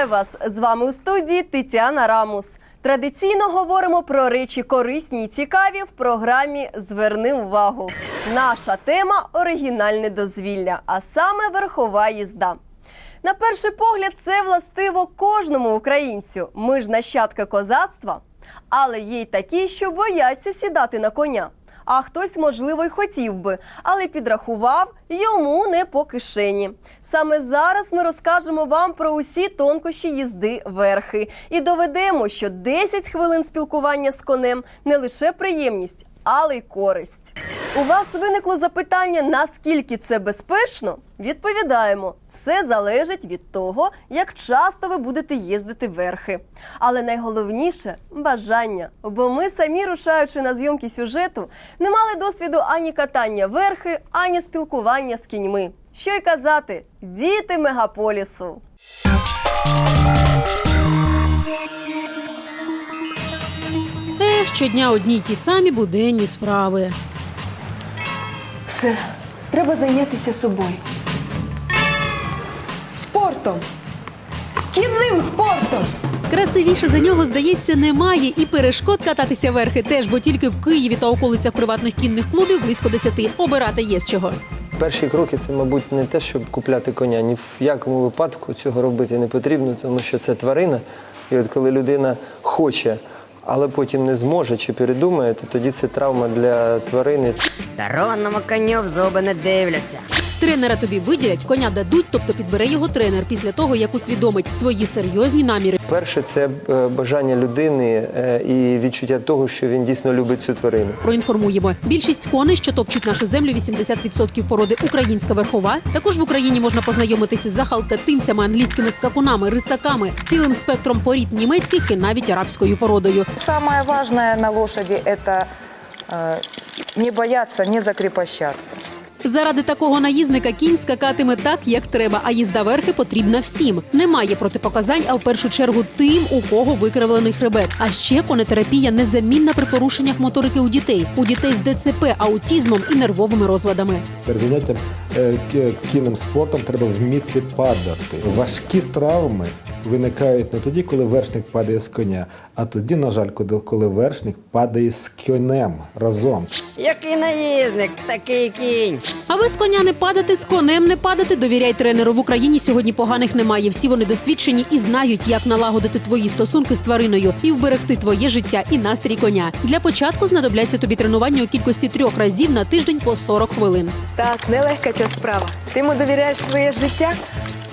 Вітаю вас! З вами у студії Тетяна Рамус. Традиційно говоримо про речі корисні і цікаві в програмі Зверни увагу. Наша тема оригінальне дозвілля, а саме верхова їзда. На перший погляд, це властиво кожному українцю. Ми ж нащадки козацтва. Але є й такі, що бояться сідати на коня. А хтось, можливо, й хотів би, але підрахував йому не по кишені. Саме зараз ми розкажемо вам про усі тонкощі їзди верхи і доведемо, що 10 хвилин спілкування з конем не лише приємність, але й користь. У вас виникло запитання, наскільки це безпечно? Відповідаємо, все залежить від того, як часто ви будете їздити верхи. Але найголовніше бажання. Бо ми самі, рушаючи на зйомки сюжету, не мали досвіду ані катання верхи, ані спілкування з кіньми. Що й казати, діти мегаполісу. Щодня одні й ті самі буденні справи. Все, треба зайнятися собою. Спортом. Кінним спортом. Красивіше за нього, здається, немає, і перешкод кататися верхи теж, бо тільки в Києві та околицях приватних кінних клубів близько десяти. Обирати є з чого. Перші кроки це, мабуть, не те, щоб купляти коня. Ні в якому випадку цього робити не потрібно, тому що це тварина. І от коли людина хоче, але потім не зможе чи передумає, то тоді це травма для тварини. Таронному коню в зуби не дивляться. Тренера тобі виділять, коня дадуть, тобто підбере його тренер після того, як усвідомить твої серйозні наміри. Перше це е, бажання людини е, і відчуття того, що він дійсно любить цю тварину. Проінформуємо. Більшість коней, що топчуть нашу землю, 80% породи українська верхова. Також в Україні можна познайомитися з захалкатинцями, англійськими скакунами, рисаками, цілим спектром порід німецьких і навіть арабською породою. Самое важное на лошади – это э, не бояться, не закрепощаться. Заради такого наїзника кінь скакатиме так, як треба, а їзда верхи потрібна всім. Немає протипоказань, а в першу чергу тим, у кого викривлений хребет. А ще конетерапія незамінна при порушеннях моторики у дітей, у дітей з ДЦП, аутізмом і нервовими розладами. Перед заняттям е, кінним спортом треба вміти падати. Важкі травми виникають не тоді, коли вершник падає з коня, а тоді, на жаль, коли вершник падає з конем разом. Який наїзник, такий кінь. А ви з коня не падати, з конем не падати. Довіряй тренеру. В Україні сьогодні поганих немає. Всі вони досвідчені і знають, як налагодити твої стосунки з твариною і вберегти твоє життя і настрій коня. Для початку знадобляться тобі тренування у кількості трьох разів на тиждень по 40 хвилин. Так, нелегка ця справа. Ти йому довіряєш своє життя,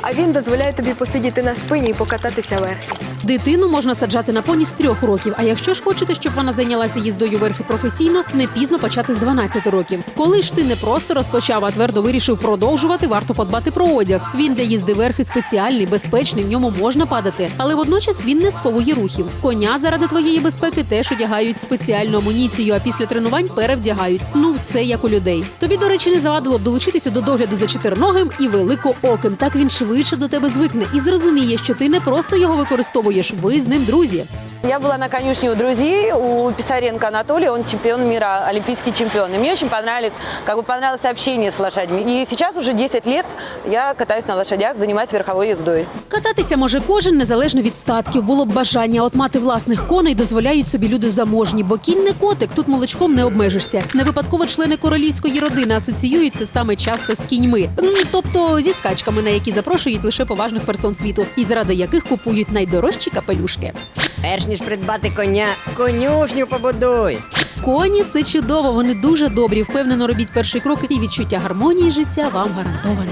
а він дозволяє тобі посидіти на спині і покататися верхи. Дитину можна саджати на поні з трьох років. А якщо ж хочете, щоб вона зайнялася їздою верхи професійно, не пізно почати з 12 років. Коли ж ти не просто розпочав, а твердо вирішив продовжувати, варто подбати про одяг. Він для їзди верхи спеціальний, безпечний, в ньому можна падати, але водночас він не сковує рухів. Коня заради твоєї безпеки теж одягають спеціальну амуніцію, а після тренувань перевдягають. Ну все як у людей. Тобі, до речі, не завадило б долучитися до догляду за чотирногим і великооким. Так він швидше до тебе звикне і зрозуміє, що ти не просто його використовуєш, ви з ним друзі. Я была на конюшне у друзей, у Писаренко Анатолия, он чемпион мира, олимпийский чемпион. И мне очень понравилось, как бы понравилось общение с лошадьми. И сейчас уже 10 лет я катаюсь на лошадях, занимаюсь верховой ездой. Кататися може кожен незалежно від статків. Було б бажання, от мати власних коней дозволяють собі люди заможні, бо кінь не котик, тут молочком не обмежишся. Не випадково члени королівської родини асоціюються саме часто з кіньми, тобто зі скачками, на які запрошують лише поважних персон світу, і заради яких купують найдорожчі капелюшки. Перш ніж придбати коня, конюшню побудуй. Коні це чудово, вони дуже добрі. Впевнено робіть перший крок, і відчуття гармонії життя вам гарантоване.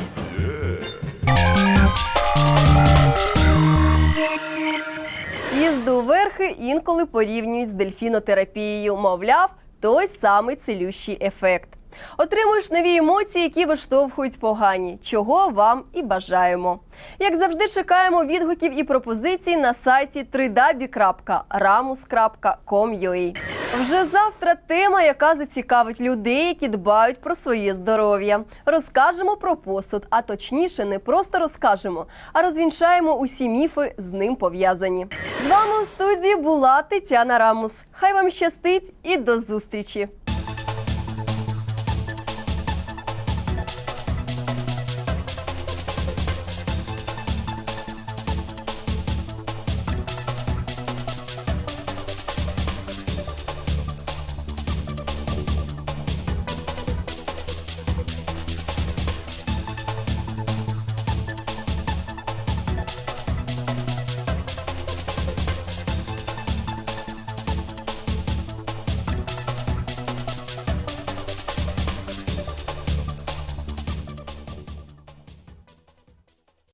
Їзду верхи інколи порівнюють з дельфінотерапією. Мовляв, той самий цілющий ефект. Отримуєш нові емоції, які виштовхують погані, чого вам і бажаємо. Як завжди, чекаємо відгуків і пропозицій на сайті www.ramus.com.ua. Вже завтра тема, яка зацікавить людей, які дбають про своє здоров'я. Розкажемо про посуд, а точніше, не просто розкажемо, а розвінчаємо усі міфи з ним пов'язані. З вами у студії була Тетяна Рамус. Хай вам щастить і до зустрічі!